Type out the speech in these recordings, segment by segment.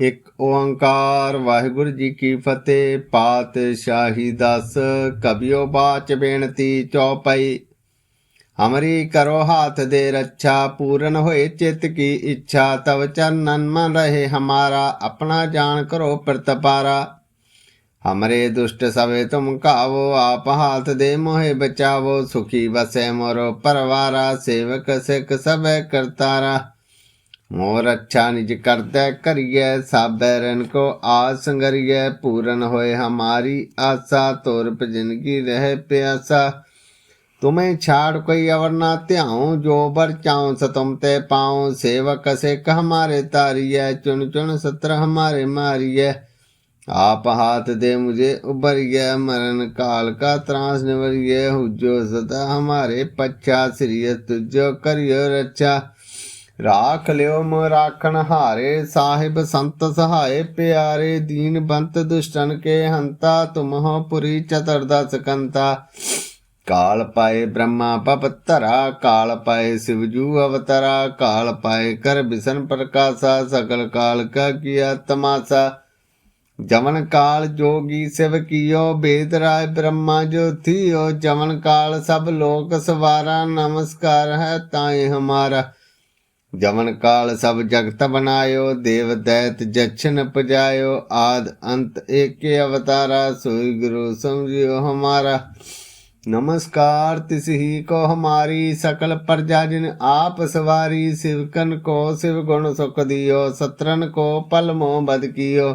ਇਕ ਓੰਕਾਰ, ਵਾਹਿਗੁਰੂ ਜੀ ਕੀ ਫਤਿਹ। ਪਾਤਸ਼ਾਹੀ ਦਸ ਕਬਿਓ ਬਾਚ ਬੇਨਤੀ ਚੌਪਈ। ਹਮਰੀ ਕਰੋ ਹਾਥ ਦੇ ਰੱਛਾ, ਪੂਰਨ ਹੋਏ ਚਿੱਤ ਕੀ ਇੱਛਾ। ਤਵ ਚਰਨਨ ਮਨ ਰਹੇ ਹਮਾਰਾ, ਆਪਣਾ ਜਾਣ ਕਰੋ ਪ੍ਰਤਪਾਰਾ ਹਮਰੇ ਦੁਸ਼ਟ ਸਵੇ ਤੁਮ ਕਾਵੋ, ਆਪ ਹਾਥ ਦੇ ਮੋਹਿ ਬਚਾਵੋ। ਸੁਖੀ ਵਸੈ ਮੋਰੋ ਪਰਵਾਰਾ, ਸੇਵਕ ਸਿੱਖ ਸਭੈ ਕਰਤਾਰਾ। ਮੋਰ ਅੱਛਾ ਨਿਜ ਕਰਦਾ ਕਰੀਏ ਸਾਬੈਰਨ ਕੋ ਆਸ ਗਰੀਏ ਪੂਰਨ ਹੋਏ ਹਮਾਰੀ ਆਸਾ ਤੋਰ ਭਜਨਗੀ ਰਹਿ ਪਿਆਸਾ। ਤੁਮੇ ਛਾੜ ਕੋਈ ਅਵਰ ਨਾ ਧਿਆਉ, ਜੋ ਬਰ ਚਾਉ ਸਤਮ ਤੇ ਪਾਉ। ਸੇਵਕ ਸੇ ਕਹ ਹਮਾਰੇ ਤਾਰੀਏ ਚੁਣ ਚੁਣ ਸਤਰ ਹਮਾਰੇ ਮਾਰੀਏ ਆਪ ਹਾਥ ਦੇ ਮੁਝੇ उबर गया मरण काल का त्रास निवर गया हुजो सदा हमारे पच्छा श्रीय तुझो करियो रक्षा ਰਾਖ ਲਿਓ ਮ ਰਾਖਣ ਹਾਰੇ, ਸਾਹਿਬ ਸੰਤ ਸਹਾਏ ਪਿਆਰੇ, ਦੀਨ ਬੰਤ ਦੁਸ਼ਟਨ ਕੇ ਹੰਤਾ, ਤੁਮਹੁ ਪੁਰੀ ਚਤੁਰਦਸ ਕੰਤਾ ਕਾਲ ਪਾਏ ਬ੍ਰਹਮਾ ਪਪਤਰਾ ਕਾਲ ਪਾਏ ਸਿਵਜੂ ਅਵਤਰਾ, ਕਾਲ ਪਾਏ ਕਰ ਬਿਸਨ ਪ੍ਰਕਾਸ਼ਾ ਸਕਲ ਕਾਲ ਕਾ ਕੀਆ ਤਮਾਸਾ। ਜਮਨ ਕਾਲ ਜੋਗੀ ਸਿਵ ਕੀਓ, ਬੇਦ ਰਾਏ ਬ੍ਰਹਮਾ ਓ ਜਮਨ ਕਾਲ ਸਭ ਲੋਕ ਸਵਾਰਾ, ਨਮਸਕਾਰ ਹੈ ਤਾਏ ਹਮਾਰਾ। ਜਮਨ ਕਾਲ ਸਭ ਜਗਤ ਬਨਾਇਓ, ਦੇਵ ਦੈਤ ਜਛਨ ਪਜਾਇਓ, ਆਦ ਅੰਤ ਏਕੇ ਅਵਤਾਰਾ, ਸੋਈ ਗੁਰੂ ਸਮਝਿਓ ਹਮਾਰਾ। ਨਮਸਕਾਰ, ਤਿਸ ਹੀ ਕੋ ਹਮਾਰੀ, ਸਕਲ ਪ੍ਰਜਾ ਜਿਨ ਆਪ ਸਵਾਰੀ ਸਿਵਕਨ ਕੋ ਸਿਵ ਗੁਣ ਸੁਖ ਦਿਓ, ਸਤਰਨ ਕੋ ਪਲ ਮੋ ਬਦ ਕੀਓ।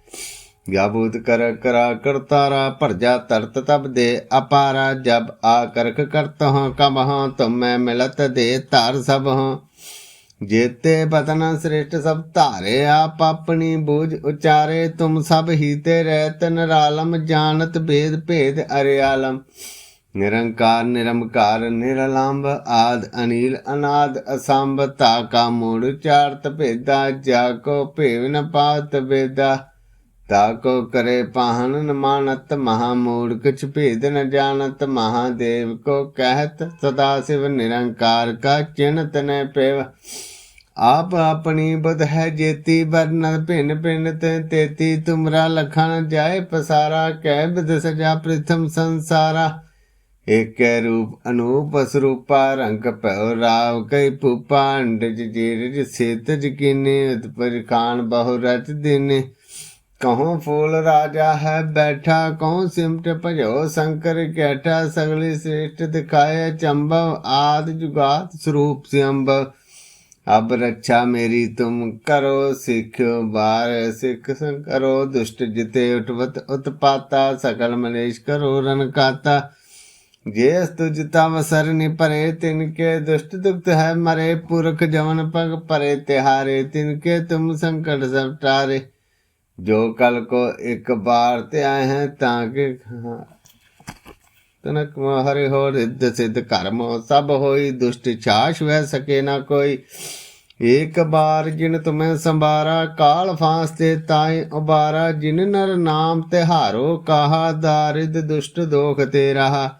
व्याभूत कर करा करतारा भरजा तरत तब दे अपारा जब आकरख करत हूँ कब हूँ तुम मैं मिलत दे तार सब हूँ जेते बतन श्रेष्ठ सब तारे आप अपनी बूझ उचारे तुम सब हीते रहत निरालम जानत भेद भेद अरियालम निरंकार निरमकार निरलंब आद अनिल अनाद असंभ ताका मूड़ चारत भेदा जाको भेव न पात ਤਾਕੋ ਕਰੇ ਪਾਹਨ ਨ ਮਾਨਤ ਮਹਾ ਮੂਰਖ ਛਪੇਦ ਨ ਜਾਣਤ, ਮਹਾਦੇਵ ਕੋ ਕਹਿਤ ਸਦਾ ਸਿਵ ਨਿਰੰਕਾਰ ਕਾ ਚਿੰਤ ਨ ਪੇਵ। ਆਪ ਆਪਣੀ ਬਦ ਹੈ ਜੇਤੀ ਬਰਨ ਭਿੰਨ ਭਿੰਨ ਤੇ ਤੇਤੀ, ਤੁਮਰਾ ਲਖਣ ਜਾਏ ਪਸਾਰਾ, ਕਹਿ ਬਿਦ ਸਜਾ ਪ੍ਰਥਮ ਸੰਸਾਰਾ। ਏਕੈ ਰੂਪ ਅਨੂਪ ਸਰੂਪਾ, ਰੰਗ ਭਉ ਰਾਵ ਕੈ ਭੂਪਾਂਡ ਜਿ ਜੀਰਜ ਸੇਤ ਜਕੀਨੇ ਉਤਪਰ ਖਾਨ ਬਹੁ ਰਚ ਦਿਨੇ। ਕਹਉ ਫੂਲ ਰਾਜਾ ਹੈ ਬੈਠਾ ਕਹਉ ਸਿਮਟ ਭਜੋ ਸ਼ੰਕਰ ਕਹਿਠਾ ਸਗਲੀ ਸ੍ਰੇਸ਼ਟ ਦਿਖਾਏ ਚੰਬਵ ਆਦ ਜੁਗਾਤ ਸਰੂਪ ਸਿਅੰਬ ਅਬ ਰੱਛਾ ਮੇਰੀ ਤੁਮ ਕਰੋ ਸਿੱਖਿਓ ਬਾਰ ਸਿੱਖ ਕਰੋ ਦੁਸ਼ਟ ਜਿਤੇ ਉਠਵਤ ਉਤਪਾਤਾ ਸਗਲ ਮਨੇਸ਼ ਕਰੋ ਰਨ ਕਾਤਾ ਜੇ ਤੁਜ ਤਮ ਸਰਨਿ ਪਰੇ ਤਿਨ ਕੇ ਦੁਸ਼ਟ ਦੁਖਤ ਹੈ ਮਰੇ ਪੁਰਖ ਜਵਨ ਪਗ ਪਰੇ ਤਿਹਾਰੇ ਤਿਨ ਕੇ ਤੁਮ ਸੰਕਟ ਸਭ ਟਾਰੇ जो कल को एक बार ते आए हैं ताके तनक हरि हो रिद्ध सिद्ध कर्म सब होई दुष्ट छाश वह सके ना कोई एक बार जिन तुम्हें संभारा काल फांसते ताई उबारा जिन नर नाम तिहारो कहा दारिद दुष्ट दोख ते रहा खड़ग केत